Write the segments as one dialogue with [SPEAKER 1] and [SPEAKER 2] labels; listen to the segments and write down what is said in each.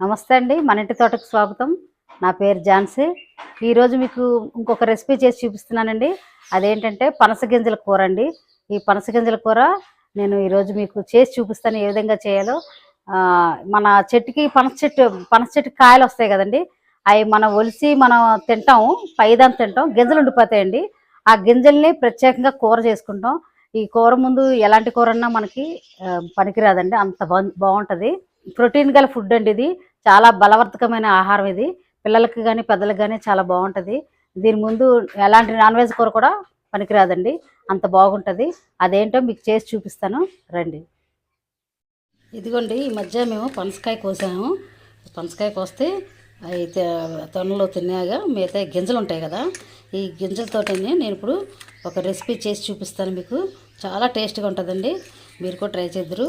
[SPEAKER 1] నమస్తే అండి. మన ఇంటి తోటకు స్వాగతం. నా పేరు ఝాన్సీ. ఈరోజు మీకు ఇంకొక రెసిపీ చేసి చూపిస్తున్నానండి. అదేంటంటే పనస గింజల కూర అండి. ఈ పనస గింజల కూర నేను ఈరోజు మీకు చేసి చూపిస్తాను ఏ విధంగా చేయాలో. మన చెట్టుకి పనస చెట్టు పనస చెట్టుకి కాయలు వస్తాయి కదండి. అవి మనం ఒలిసి మనం తింటాం పైదాన్ని తింటాం గింజలు ఉండిపోతాయండి. ఆ గింజల్ని ప్రత్యేకంగా కూర చేసుకుంటాం. ఈ కూర ముందు ఎలాంటి కూర అన్నా మనకి పనికిరాదండి. అంత బాగుంటుంది బాగుంటది. ప్రోటీన్ గల ఫుడ్ అండి ఇది. చాలా బలవర్ధకమైన ఆహారం ఇది. పిల్లలకి కానీ పెద్దలకు కానీ చాలా బాగుంటుంది. దీని ముందు ఎలాంటి నాన్ వెజ్ కూర కూడా పనికిరాదండి. అంత బాగుంటుంది. అదేంటో మీకు చేసి చూపిస్తాను. రండి. ఇదిగోండి ఈ మధ్య మేము పనసకాయ కోసాము. పనసకాయ కోస్తే అయితే తొనలో తినేగా మిగతా గింజలు ఉంటాయి కదా. ఈ గింజలతోటనే నేను ఇప్పుడు ఒక రెసిపీ చేసి చూపిస్తాను మీకు. చాలా టేస్ట్గా ఉంటుందండి. మీరు కూడా ట్రై చేద్దరు.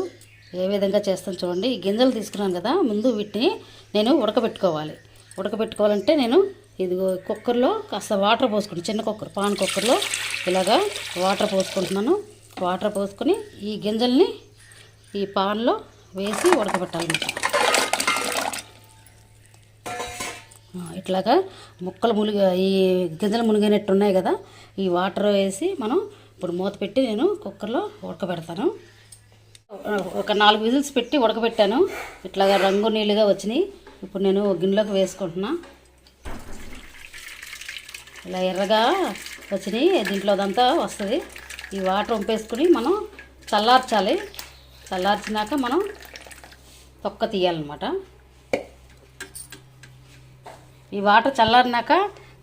[SPEAKER 1] ఏ విధంగా చేస్తాను చూడండి. ఈ గింజలు తీసుకున్నాను కదా ముందు వీటిని నేను ఉడకబెట్టుకోవాలి. ఉడకబెట్టుకోవాలంటే నేను ఇదిగో కుక్కర్లో కాస్త వాటర్ పోసుకుంటాను చిన్న కుక్కర్ పాన్ కుక్కర్లో ఇలాగా వాటర్ పోసుకుంటున్నాను. వాటర్ పోసుకొని ఈ గింజల్ని ఈ పాన్లో వేసి ఉడకబెట్టాలన్నమాట. ఇట్లాగా ముక్కలు మునిగి ఈ గింజలు మునిగినట్టు ఉన్నాయి కదా ఈ వాటర్ వేసి మనం ఇప్పుడు మూత పెట్టి నేను కుక్కర్లో ఉడకబెడతాను. ఒక నాలుగు విజిల్స్ పెట్టి ఉడకబెట్టాను. ఇట్లాగా రంగు నీళ్ళుగా వచ్చినాయి. ఇప్పుడు నేను గిన్నెలోకి వేసుకుంటున్నా. ఇలా ఎర్రగా వచ్చినాయి. దీంట్లో అదంతా వస్తుంది. ఈ వాటర్ వంపేసుకుని మనం చల్లార్చాలి. చల్లార్చినాక మనం తొక్క తీయాలన్నమాట. ఈ వాటర్ చల్లారినాక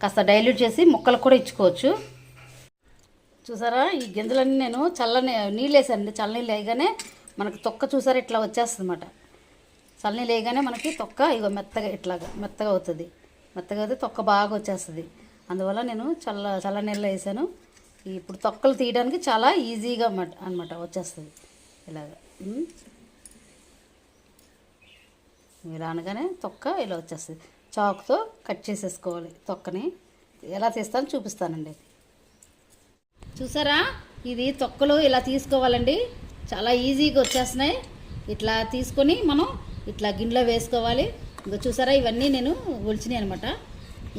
[SPEAKER 1] కాస్త డైల్యూట్ చేసి ముక్కలకు కూడా ఇచ్చుకోవచ్చు. చూసారా? ఈ గింజలన్నీ నేను చల్లని నీళ్ళు వేసానండి చల్లనీళ్ళు వేయగానే మనకి తొక్క చూసారా? ఇట్లా వచ్చేస్తుంది అనమాట చల్లనీళ్ళు వేయగానే మనకి తొక్క ఇగో మెత్తగా ఇట్లాగా మెత్తగా అవుతుంది. మెత్తగా అయితే తొక్క బాగా వచ్చేస్తుంది. అందువల్ల నేను చల్ల చల్ల నీళ్ళు వేసాను. ఇప్పుడు తొక్కలు తీయడానికి చాలా ఈజీగా అనమాట వచ్చేస్తుంది. ఇలాగా. ఇలా అనగానే తొక్క ఇలా వచ్చేస్తుంది. చాకుతో కట్ చేసేసుకోవాలి తొక్కని. ఎలా తీస్తానో చూపిస్తానండి. చూసారా? ఇది తొక్కలు ఇలా తీసుకోవాలండి. చాలా ఈజీగా వచ్చేస్తున్నాయి. ఇట్లా తీసుకొని మనం ఇట్లా గిన్నెలో వేసుకోవాలి. ఇంకా చూసారా? ఇవన్నీ నేను ఒలిచినాయి అనమాట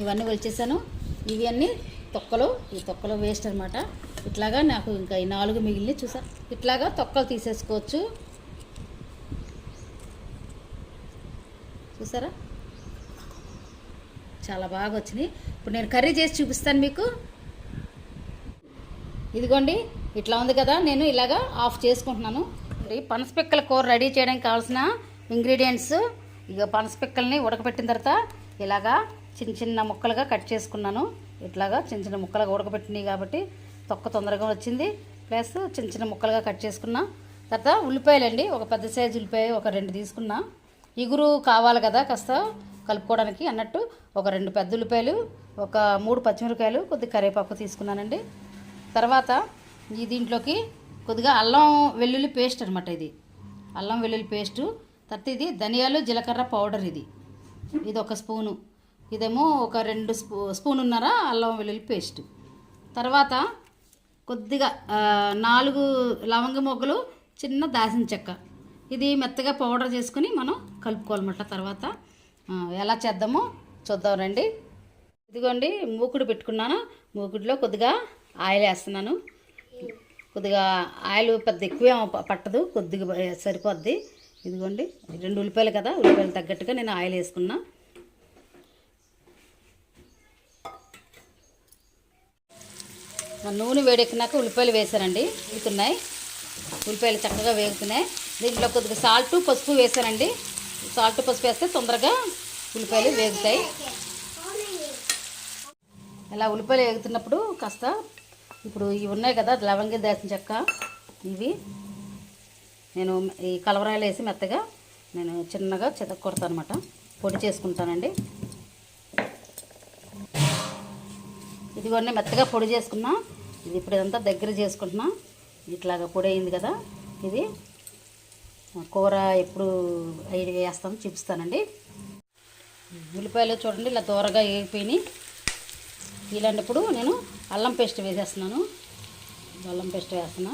[SPEAKER 1] ఇవన్నీ ఒలిచేసాను. ఇవి అన్నీ తొక్కలు. ఈ తొక్కలు వేస్ట్ అనమాట ఇట్లాగా నాకు ఇంకా ఈ నాలుగు మిగిలిన చూసా. ఇట్లాగా తొక్కలు తీసేసుకోవచ్చు. చూసారా? చాలా బాగా వచ్చినాయి. ఇప్పుడు నేను కర్రీ చేసి చూపిస్తాను మీకు. ఇదిగోండి ఇట్లా ఉంది కదా నేను ఇలాగా ఆఫ్ చేసుకుంటున్నాను. పనసపిక్కల కూర రెడీ చేయడానికి కావాల్సిన ఇంగ్రీడియంట్స్ ఇక పనసపిక్కల్ని ఉడకబెట్టిన తర్వాత ఇలాగా చిన్న చిన్న ముక్కలుగా కట్ చేసుకున్నాను. ఇట్లాగా చిన్న చిన్న ముక్కలుగా ఉడకబెట్టినాయి కాబట్టి తొక్క తొందరగా వచ్చింది. ప్లస్ చిన్న చిన్న ముక్కలుగా కట్ చేసుకున్నా. తర్వాత ఉల్లిపాయలండి ఒక పెద్ద సైజు ఉల్లిపాయ ఒక రెండు తీసుకున్నా. ఇగురు కావాలి కదా కాస్త కలుపుకోవడానికి అన్నట్టు ఒక రెండు పెద్ద ఉల్లిపాయలు ఒక మూడు పచ్చిమిరకాయలు కొద్ది కరివేపాకు తీసుకున్నానండి. తర్వాత ఈ దీంట్లోకి కొద్దిగా అల్లం వెల్లుల్లి పేస్ట్ అనమాట ఇది. అల్లం వెల్లుల్లి పేస్టు తర్వాత ఇది ధనియాలు జీలకర్ర పౌడర్ ఇది. ఇది ఒక స్పూను. ఇదేమో ఒక రెండు స్పూ స్పూన్ ఉన్నారా అల్లం వెల్లుల్లి పేస్ట్. తర్వాత కొద్దిగా నాలుగు లవంగ మొగ్గలు చిన్న దాసిన చెక్క. ఇది మెత్తగా పౌడర్ చేసుకుని మనం కలుపుకోవాలన్నమాట. తర్వాత ఎలా చేద్దామో చూద్దాం రండి. ఇదిగోండి మూకుడు పెట్టుకున్నాను. మూకుడులో కొద్దిగా ఆయిల్ వేస్తున్నాను. కొద్దిగా ఆయిల్ పెద్ద ఎక్కువ పట్టదు కొద్దిగా సరిపోద్ది. ఇదిగోండి రెండు ఉల్లిపాయలు కదా ఉల్లిపాయలు తగ్గట్టుగా నేను ఆయిల్ వేసుకున్నా. నూనె వేడెక్కినాక ఉల్లిపాయలు వేశానండి వేగుతున్నాయి. ఉల్లిపాయలు చక్కగా వేగుతున్నాయి. దీంట్లో కొద్దిగా సాల్ట్ పసుపు వేశానండి. సాల్ట్ పసుపు వేస్తే తొందరగా ఉల్లిపాయలు వేగుతాయి. ఇలా ఉల్లిపాయలు వేగుతున్నప్పుడు కాస్త ఇప్పుడు ఇవి ఉన్నాయి కదా లవంగి దాచిన చెక్క. ఇవి నేను ఈ కలవరాయలు వేసి మెత్తగా నేను చిన్నగా చెతక కొడతాను అనమాట పొడి చేసుకుంటానండి. ఇదిగోండి మెత్తగా పొడి చేసుకున్నా. ఇది ఇప్పుడు ఇదంతా దగ్గర చేసుకుంటున్నా. ఇట్లాగా పొడి అయింది కదా. ఇది కూర ఎప్పుడు అయి వేస్తామో చూపిస్తానండి. ఉల్లిపాయలు చూడండి ఇలా దూరగా వేగిపోయినాయి. ఇలాంటప్పుడు నేను అల్లం పేస్ట్ వేసేస్తున్నాను. అల్లం పేస్ట్ వేస్తున్నా.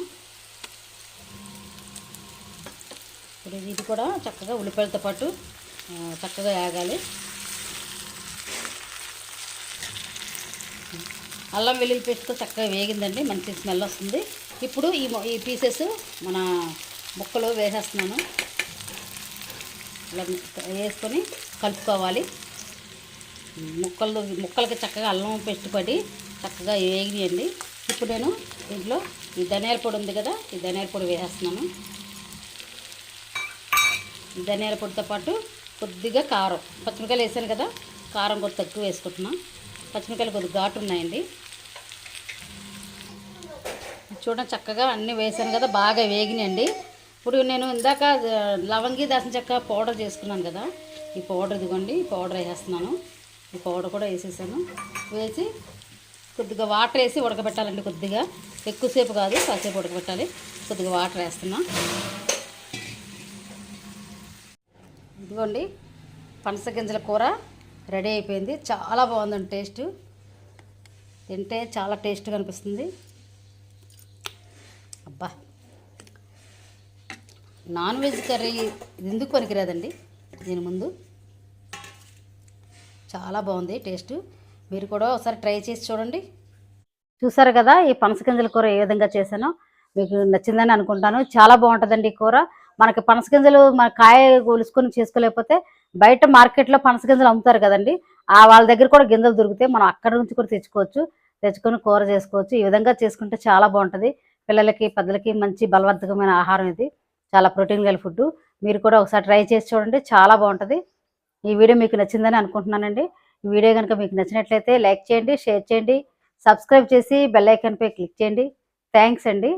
[SPEAKER 1] ఇప్పుడు ఇది కూడా చక్కగా ఉల్లిపాయలతో పాటు చక్కగా వేగాలి. అల్లం వెల్లుల్లి పేస్ట్తో చక్కగా వేగిందండి. మంచి స్మెల్ వస్తుంది. ఇప్పుడు ఈ ఈ పీసెస్ మన ముక్కలు వేసేస్తున్నాను. ఇలా వేసుకొని కలుపుకోవాలి. ముక్కలు ముక్కలకి చక్కగా అల్లం పేస్ట్ పడి చక్కగా వేగియండి ఇప్పుడు నేను దీంట్లో ఈ ధనియాల పొడి ఉంది కదా ఈ ధనియాల పొడి వేసేస్తున్నాను. ధనియాల పొడితో పాటు కొద్దిగా కారం పచ్చిమిరకాయలు వేసాను కదా కారం కూడా తక్కువ వేసుకుంటున్నాం. పచ్చిమిరకాయలు కొద్దిగా ఘాటు ఉన్నాయండి. చూడండి చక్కగా అన్నీ వేసాను కదా బాగా వేగినాయండి. ఇప్పుడు నేను ఇందాక లవంగి దాసిన చెక్క పౌడర్ చేసుకున్నాను కదా ఈ పౌడర్ ఇదిగోండి ఈ పౌడర్ వేసేస్తున్నాను. ఈ పౌడర్ కూడా వేసేసాను. వేసి కొద్దిగా వాటర్ వేసి ఉడకబెట్టాలండి కొద్దిగా. ఎక్కువసేపు కాదు కాసేపు ఉడకబెట్టాలి. కొద్దిగా వాటర్ వేస్తున్నా. ఇదిగోండి పనస గింజల కూర రెడీ అయిపోయింది. చాలా బాగుందండి టేస్ట్. తింటే చాలా టేస్ట్గా అనిపిస్తుంది. అబ్బా! నాన్ వెజ్ కర్రీ ఎందుకు పనికిరాదండి? దీని ముందు చాలా బాగుంది టేస్ట్. మీరు కూడా ఒకసారి ట్రై చేసి చూడండి. చూసారు కదా ఈ పనస గింజల కూర ఏ విధంగా చేశానో. మీకు నచ్చిందని అనుకుంటాను. చాలా బాగుంటుందండి ఈ కూర. మనకి పనస గింజలు మన కాయ కొలుసుకొని చేసుకోలేకపోతే బయట మార్కెట్లో పనస గింజలు అమ్ముతారు కదండి. ఆ వాళ్ళ దగ్గర కూడా గింజలు దొరికితే మనం అక్కడ నుంచి కూడా తెచ్చుకోవచ్చు. తెచ్చుకొని కూర చేసుకోవచ్చు. ఈ విధంగా చేసుకుంటే చాలా బాగుంటుంది. పిల్లలకి పెద్దలకి మంచి బలవర్ధకమైన ఆహారం ఇది. చాలా ప్రోటీన్ గల ఫుడ్ మీరు కూడా ఒకసారి ట్రై చేసి చూడండి. చాలా బాగుంటుంది. ఈ వీడియో మీకు నచ్చిందని అనుకుంటున్నానండి. ఈ వీడియో కనుక మీకు నచ్చినట్లయితే లైక్ చేయండి షేర్ చేయండి సబ్స్క్రైబ్ చేసి బెల్ ఐకాన్పై క్లిక్ చేయండి. థ్యాంక్స్ అండి.